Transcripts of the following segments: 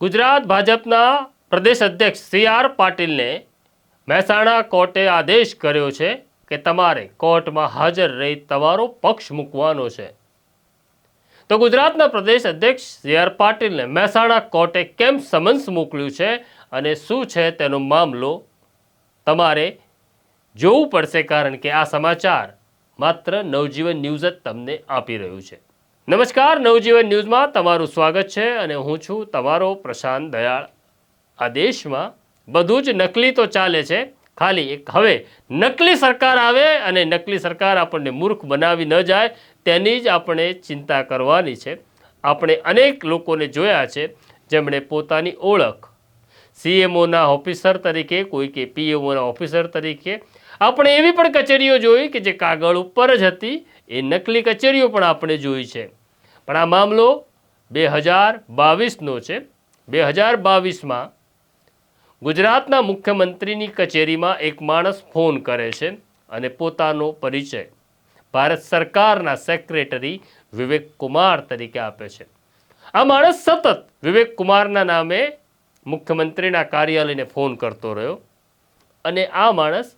ગુજરાત ભાજપના પ્રદેશ અધ્યક્ષ C R પાટીલને Mehsana કોર્ટે આદેશ કર્યો છે કે તમારે કોર્ટમાં હાજર રહી તમારો પક્ષ મૂકવાનો છે. તો ગુજરાતના પ્રદેશ અધ્યક્ષ સી આર પાટીલને મહેસાણા કોર્ટે કેમ સમન્સ મોકલ્યું છે અને શું છે તેનો મામલો? તમારે જોવું પડશે કારણ કે આ સમાચાર માત્ર નવજીવન ન્યૂઝ જ તમને આપી રહ્યું છે. નમસ્કાર, નવજીવન ન્યૂઝમાં તમારું સ્વાગત છે અને હું છું તમારો પ્રશાંત દયાળ. આ દેશમાં બધું જ નકલી તો ચાલે છે. ખાલી એક, હવે નકલી સરકાર આવે અને નકલી સરકાર આપણને મૂર્ખ બનાવી ન જાય, તેની જ આપણે ચિંતા કરવાની છે. આપણે અનેક લોકોને જોયા છે, જેમણે પોતાની ઓળખ સીએમઓના ઓફિસર તરીકે, કોઈ કે પીએમઓના ઓફિસર તરીકે. આપણે એવી પણ કચેરીઓ જોઈ કે જે કાગળ ઉપર જ હતી એ નકલી કચેરીઓ પણ આપણે જોઈ છે. પણ આ મામલો બે હજાર બાવીસનો છે. બે હજાર બાવીસમાં ગુજરાતના મુખ્યમંત્રીની કચેરીમાં એક માણસ ફોન કરે છે અને પોતાનો પરિચય ભારત સરકારના સેક્રેટરી વિવેક કુમાર તરીકે આપે છે. આ માણસ સતત વિવેક કુમારના નામે મુખ્યમંત્રીના કાર્યાલયને ફોન કરતો રહ્યો અને આ માણસ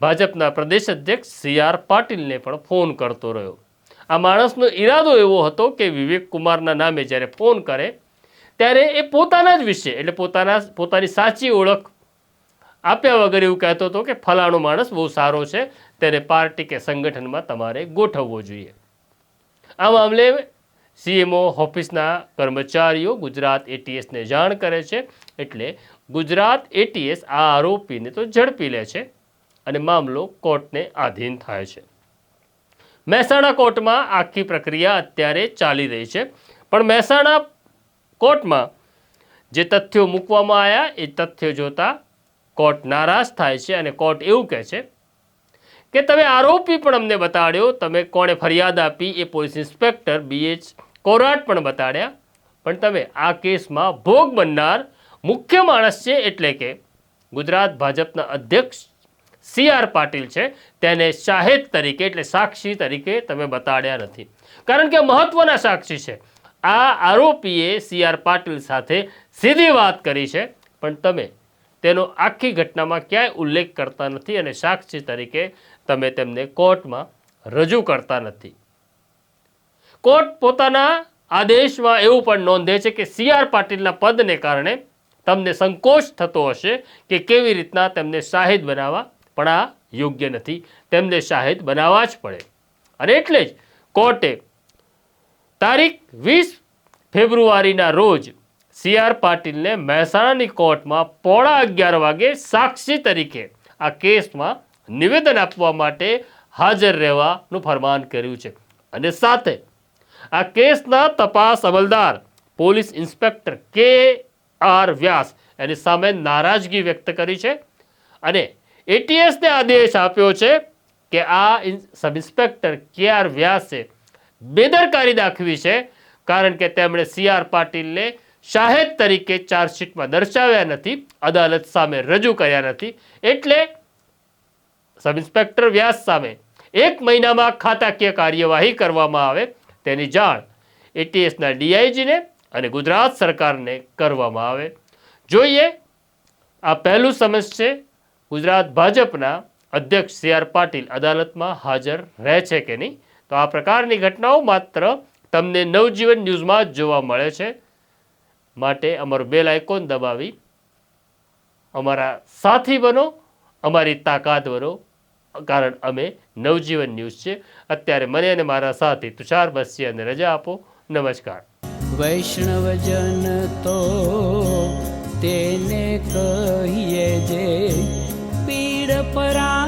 ભાજપના પ્રદેશ અધ્યક્ષ સી આર પાટીલને પણ ફોન કરતો રહ્યો. આ માણસનો ઈરાદો એવો હતો કે વિવેક કુમારના નામે જ્યારે ફોન કરે, ત્યારે એ પોતાના જ વિશે, એટલે પોતાના, પોતાની સાચી ઓળખ આપ્યા વગર એવું કહેતો હતો કે ફલાણો માણસ બહુ સારો છે, તેને પાર્ટી કે સંગઠનમાં તમારે ગોઠવવો જોઈએ. આ મામલે સીએમઓ ઓફિસના કર્મચારીઓ ગુજરાત એટીએસને જાણ કરે છે, એટલે ગુજરાત એટીએસ આ આરોપીને તો ઝડપી લે છે. અને મામલો કોર્ટને આધીન થાય છે. મહેસાણા કોર્ટમાં આખી પ્રક્રિયા અત્યારે ચાલી રહી છે. પણ મહેસાણા કોર્ટમાં જે તથ્યો મૂકવામાં આવ્યા, એ તથ્યો જોતા કોર્ટ નારાજ થાય છે અને કોર્ટ એવું કહે છે કે, તમે આરોપી પણ અમને બતાડ્યો. તમે કોણે ફરિયાદ આપી એ પોલીસ ઇન્સ્પેક્ટર બીએચ કોરાટ પણ બતાડ્યા. પણ તમે આ કેસમાં ભોગ બનનાર મુખ્ય માણસ છે એટલે કે ગુજરાત ભાજપના અધ્યક્ષ સી આર પાટીલ છે, તેને શાહેદ તરીકે એટલે સાક્ષી તરીકે તમે બતાડ્યા નથી. કારણ કે મહત્વના સાક્ષી છે. આ આરોપીએ સી આર પાટીલ સાથે સીધી વાત કરી છે, પણ તમે તેનો આખી ઘટનામાં ક્યાંય ઉલ્લેખ કરતા નથી અને સાક્ષી તરીકે તમે તેમને કોર્ટમાં રજૂ કરતા નથી. કોર્ટ પોતાના આદેશમાં એવું પણ નોંધે છે કે સી આર પાટીલના પદને કારણે તમને સંકોચ થતો હશે કે કેવી રીતના તેમને શાહિદ બનાવવા પણ આ યોગ્ય નથી. તેમને શાહિદ બનાવવા જ પડે. અને એટલે જ કોર્ટે તારીખ વીસ ફેબ્રુઆરીના રોજ સી આર પાટીલને મહેસાણાની કોર્ટમાં પોણા અગિયાર વાગે સાક્ષી તરીકે આ કેસમાં નિવેદન આપવા માટે હાજર રહેવાનું ફરમાન કર્યું છે. અને સાથે આ કેસના તપાસ અમલદાર police inspector K R Vyas એની સામે નારાજગી વ્યક્ત કરી છે. અને એટીએસને આદેશ આપ્યો છે કે આ સબ ઇન્સ્પેક્ટર કે આર વ્યાસે બેદરકારી દાખવી છે, કારણ કે તેમણે સી આર પાટીલને શાહેદ તરીકે ચાર્જશીટમાં દર્શાવ્યા નથી, અદાલત સામે રજૂ કર્યા નથી, એટલે સબ ઇન્સ્પેક્ટર વ્યાસ સામે એક મહિનામાં ખાતાકીય કાર્યવાહી કરવામાં આવે તેની જાણ એટીએસના ડીઆઈજીને અને ગુજરાત સરકારને કરવામાં આવે. જોઈએ, આ પહેલું સમજ છે ગુજરાત ભાજપના અધ્યક્ષ સી આર પાટીલ અદાલતમાં હાજર રહે છે કે નહીં? તો આ પ્રકારની ઘટનાઓ માત્ર તમને નવજીવન ન્યૂઝમાં જ જોવા મળે છે. માટે અમારું બેલ આઇકોન દબાવી, અમારા સાથી બનો, અમારી તાકાત બનો, કારણ અમે નવજીવન ન્યૂઝ છે. અત્યારે મને અને મારા સાથી તુષાર બસિયાને રજા આપો. નમસ્કાર. વૈષ્ણવજન તો તેને કહીએ જે But I.